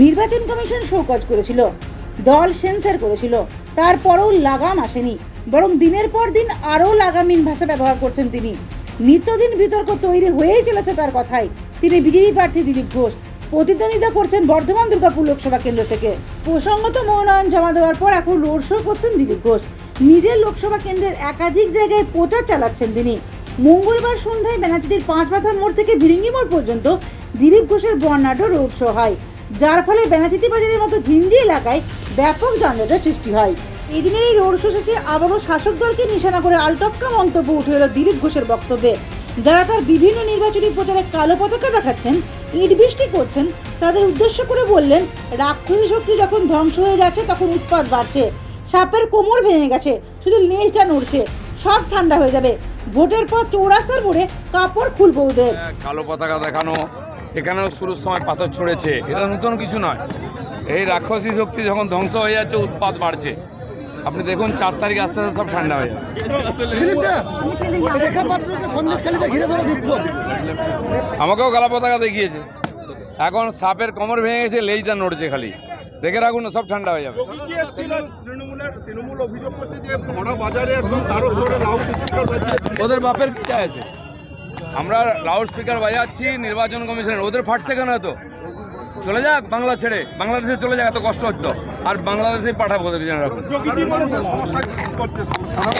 নির্বাচন commission show cause করেছিল। দল সেন্সার করেছিল। তারপরেও লাগাম আসেনি। বরং দিনের পর দিন আরও লাগামহীন ভাষা ব্যবহার করছেন তিনি। নিত্যদিন বিতর্ক তৈরি হয়েই চলেছে তার কথায়। তিনি বিজেপি প্রার্থী দিলীপ ঘোষ। প্রতিদ্বন্দ্বিতা করছেন বর্ধমান দুর্গাপুর লোকসভা কেন্দ্র থেকে। প্রসঙ্গত মনোনয়ন জমা দেওয়ার পর এখন রোড শো করছেন দিলীপ ঘোষ। নিজের লোকসভা কেন্দ্রের একাধিক জায়গায় প্রচার চালাচ্ছেন তিনি। মঙ্গলবার সন্ধ্যায় ব্যানার্জিটির পাঁচ মাথা মোড় থেকে ভিরিঙ্গি মোড় পর্যন্ত দিলীপ ঘোষের বর্ণাঢ্য রোড শো হয়। যার ফলে ব্যানাচিতি বাজারের মতো ঘিঞ্জি এলাকায় ব্যাপক যানজটের সৃষ্টি হয়। এদিনের এই রোড শো শেষে আবারও শাসক দলকে নিশানা করে আলটপকা মন্তব্য উঠে এলো দিলীপ ঘোষের বক্তব্যে। যারা তার বিভিন্ন নির্বাচনী প্রচারে কালো পতাকা দেখাচ্ছেন, ইট বৃষ্টি করছেন, তাদের উদ্দেশ্য করে বললেন, রাক্ষসী শক্তি যখন ধ্বংস হয়ে যাচ্ছে, তখন উৎপাদ বাড়ছে। সাপের কোমর ভেঙে গেছে, শুধু লেজটা নড়ছে, সব ঠান্ডা হয়ে যাবে। ভোটের পর চৌরাস্তার মোড়ে কাপড় খুলবো ওদের। কালো পতাকা দেখানো এখানেও শুরুর সময় পাথর ছড়েছে। এটা নতুন কিছু নয়। এই রাক্ষসী শক্তি যখন ধ্বংস হয়ে যাচ্ছে উৎপাত বাড়ছে। আপনি দেখুন চার তারিখ আস্তে আস্তে সব ঠান্ডা হয়ে আমাকেও কালো পতাকা দেখিয়েছে। এখন সাপের কোমর ভেঙে গেছে লেজটা নড়ছে খালি। দেখে রাখুন না, সব ঠান্ডা হয়ে যাবে। ওদের বাপের কি চায় আছে। আমরা লাউড স্পিকার বাজাচ্ছি, নির্বাচন কমিশনের। ওদের ফাটছে কেন এত? চলে যাক বাংলা ছেড়ে। বাংলাদেশে চলে যাক, এত কষ্ট হতো আর বাংলাদেশে পাঠাবো ওদের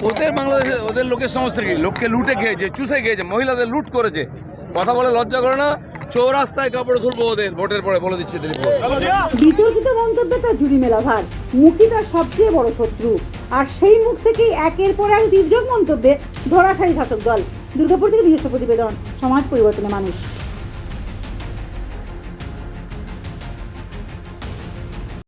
ওদের বাংলাদেশে, ওদের লোকের সমস্যা কি? লোককে লুটে খেয়েছে, চুষে খেয়েছে, মহিলাদের লুট করেছে। কথা বলে লজ্জা করে না আর সেই মুখ থেকেই একের পর এক দীর্ঘ মন্তব্যে ধরাশায়ী শাসক দল। দুর্গাপুর থেকে নিজস্ব প্রতিবেদন সমাজ পরিবর্তনের মানুষ।